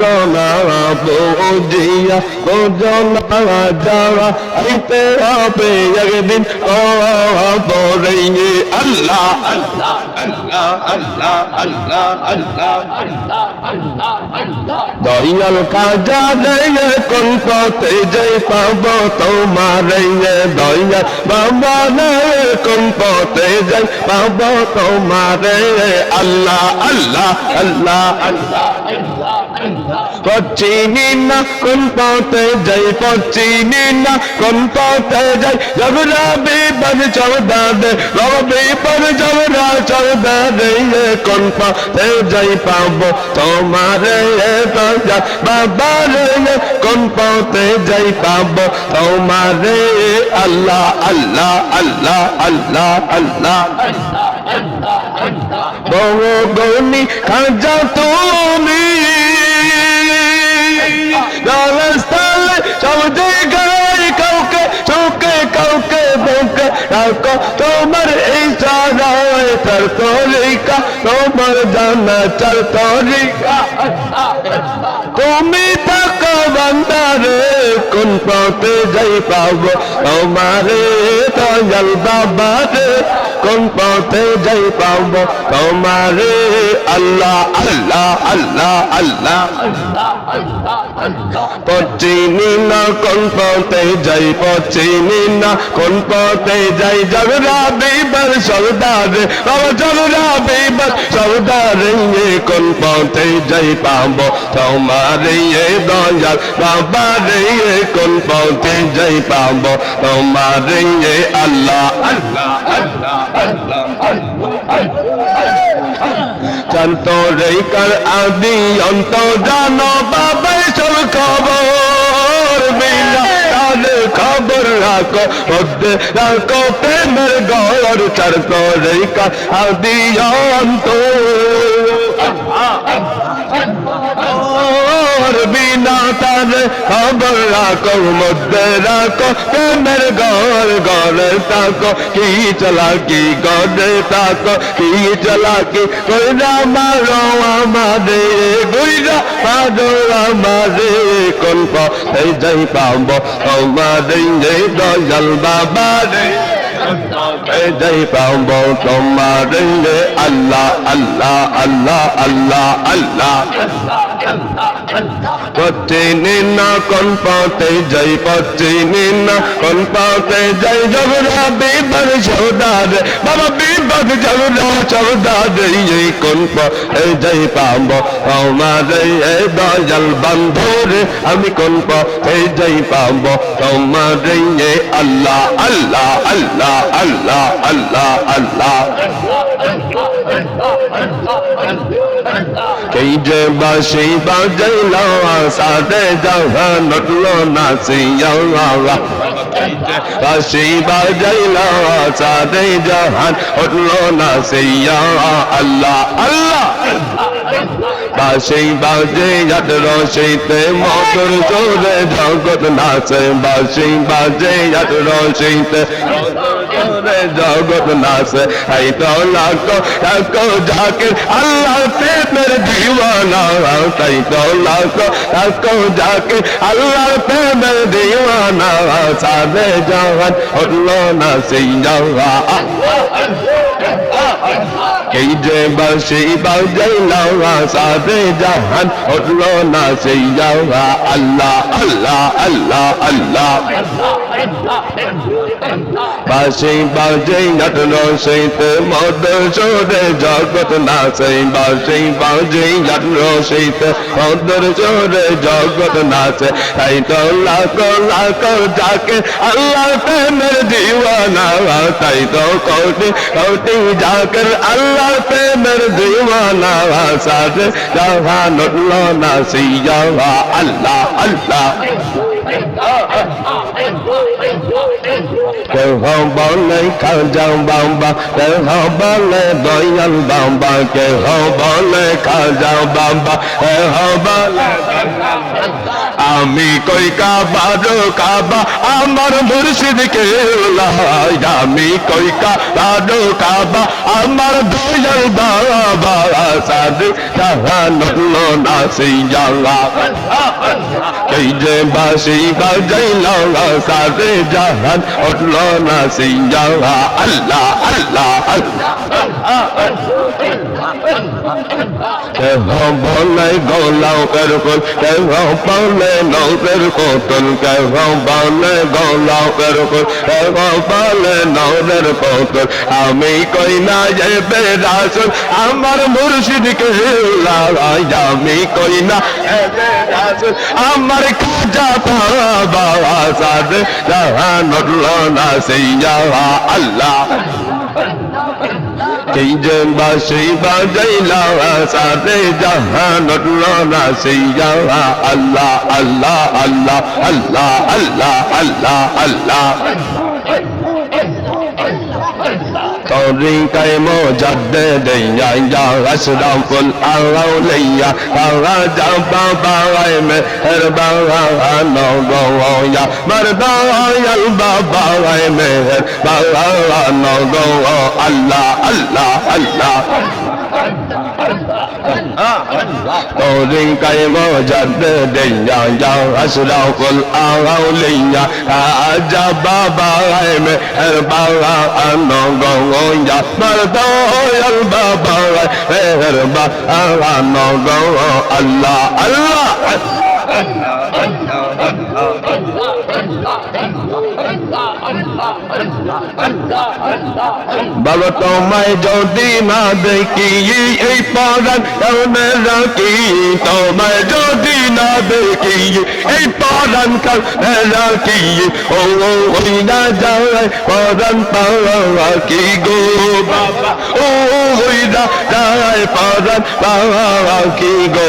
কোনা বুঝিয়া বোঝনা যারা আইতে হবে একদিন ও বরে আল্লাহ আল্লাহ আল্লাহ আল্লাহ আল্লাহ আল্লাহ দয়াল কাজা রে কোন পথে যাই পাব তোমার দয়াল বাবা কোন পথে যাই পাব তোমার আল্লাহ আল্লাহ আল্লাহ আল্লাহ পশ্চিমি না কোন পথে যাই পশ্চিমি না কোন পথে যাই জবরা বেবর চৌদা দে, রবি পর জবরা চৌদা দে। কোন পথে যাই পাবো আল্লাহ আল্লাহ আল্লাহ আল্লাহ আল্লাহ। বহু গৌনি, খাজা তুমি। রাখো তোমার এই সারায় তার তরিকা? তোমার জানা চার তরিকা। তুমি থাকো বান্দারে। কোন পথে যাই পাবো? তোমারে দয়াল বাবা রে, কোন পথে যাই পাবো? তোমারে আল্লাহ আল্লাহ আল্লাহ আল্লাহ পশ্চিমি না কোন পথে যাই পশ্চিমি না কোন পথে যাই। জগরা বিবার সর্দার জগরা বিবার সর্দার কোন পথে যাই পাবো? তোমার দয়াল বাবা রে কোন পথে যাই পাবো? তোমার এ আল্লাহ আল্লাহ আল্লাহ চন্তরে কর আদি অন্ত জানো, বাবার সব খবর খবর রাখো মধ্যে রাখো প্রেমের আদি অন্ত বিনা তার খবর রাখো মধ্যে রাখো, প্রেমের গড় গড় তাকো কি চালাকি গড়ে তাকো কি চালাকি কইরা মারো আমারে গুইরা মারো আমারে কোন পথে যাই পাবো আমারে দয়াল বাবা যাই পাবো তোমার আল্লাহ আল্লাহ আল্লাহ আল্লাহ আল্লাহ। পশ্চিমি না কোন পথে যাই পশ্চিমি না কোন পথে যাই জবরা বিবার সৌদার বাবা বিবার জবরা সৌদার এই কোন পথে যাই পাবো আমার এই দয়াল বন্ধুরে আমি কোন পথে যাই পাবো তোমার এই আল্লাহ আল্লাহ আল্লাহ আল্লাহ আল্লাহ আল্লাহ এই যে বাসি বাজাইলা সাথে যাওয়া, নটলো নাচিয়া বাসি বাজাইলা সাদে জাহান উঠল নাচিয়া আল্লাহ আল্লাহ। বাসি বাজে যাত রসিতে মধুর জোরে জগৎ নাচে। বাসি বাজে যাত রসিতে জগৎ নাচে। এই তো লাখো লাখো জাকির আল্লাহ প্রেমের দিওয়ানা। তাই তো লাখো লাখো জাকির আল্লাহ প্রেমের দিওয়ানা। সাদে জাহান উঠল না সেই যাওয়া এই যে বাসি বাজাইলা সাদে জাহান উঠল না সেই যাওয়া আল্লাহ আল্লাহ আল্লাহ আল্লাহ। বাসি বাজে নটলো সেইতে মদ চোরে জগৎ নাচে বাসি বাজে নটলো সেইতে মদর চোরে জগৎ নাচে তাই তো লাখো লাখো যাকে আল্লাহ প্রেমের দিওয়ানা তাই তো কোটি কোটি যাকের আল্লাহ প্রেমের দিওয়ানা সাথে জাহান উঠল না সিয়া আল্লাহ আল্লাহ। বলে খাজা বাবা কেউ বলে দয়াল বাবা কেউ বলে খাজা বাবা কেউ বলে আমি কই কাবা রো কাবা আমার মুর্শিদ কে লাই আমি কই কাবা রো কাবা আমার দয়াল বাবা সাদ জাহান না সেই জালা এই যে বাসি বাজাইল সাদে জাহান। উঠল না জালা আল্লাহ আল্লাহ আল্লাহ। বলে গোলাও এরকম কেহ বলে নৌদের কোতল কেহ বলে গোলাও এরকম কেহ বলে নৌদের কোতল আমি কই না যে বেরাসল আমার মুর্শিদকে আমি কই না এ বেরাসল আমার খাজা বাবা সাদ জাহান উঠল না সেই আল্লাহ এই যে বাসি বাজাইলা সাথে জাহান উঠল না সেই যাওয়া। আল্লাহ আল্লাহ আল্লাহ আল্লাহ আল্লাহ আল্লাহ আল্লাহ। তরিকায় মোজাদ্দে দেয়া ইয়া আশরাফুল আউলিয়া রাজা বাবা মে হর বাবা নগোয়া মরদায়াল বাবা মে হর বাবা নগোয়া আল্লাহ আল্লাহ আল্লাহ। Orin kai mojadde deya ya asraful awliya aja baba me her baba anongo ya mardo al baba her ba no go Allah Allah Allah Allah Allah Allah বাবা তোমায় যদি না দেখি এই পরাণ কারণে রাখি তোমায় যদি না দেখি এই পরাণ কারণে রাখি ও ওই না যায় পরাণ পাওয়া কি গো বাবা ও ওই না যায় পরাণ পাওয়া কি গো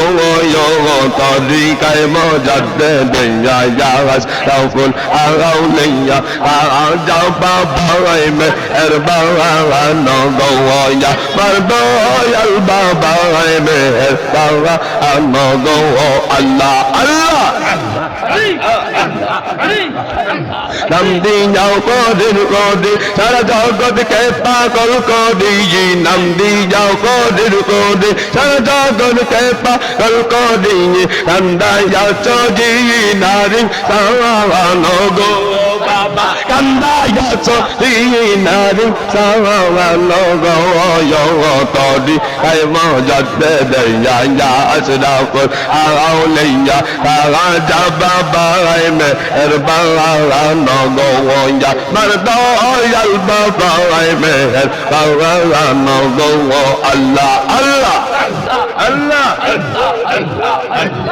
ও তরিকায় মজাতে দেয়া যাওয়াস রাফুল আগাও লইয়া যাও বাবা মে এর বাবা নগোয়া মারদো আল বাবা মে এর বাবা নগো আল্লাহ আল্লাহ নাম দিয়াও কদিন কদি সারা জগৎকে পাগল করি নাম দিয়াও কদিন কদি সারা জগৎকে পাগল করি কান্দাইয়া চজি নারী সাওয়ানো গো বাবা কান্দাইয়া চজি নারী সাওয়ানো গো yo todi kai mo jatte de ya ya asrafur auliya aga baba me er baba no go ya mardo yal baba me er baba no go Allah Allah Allah Allah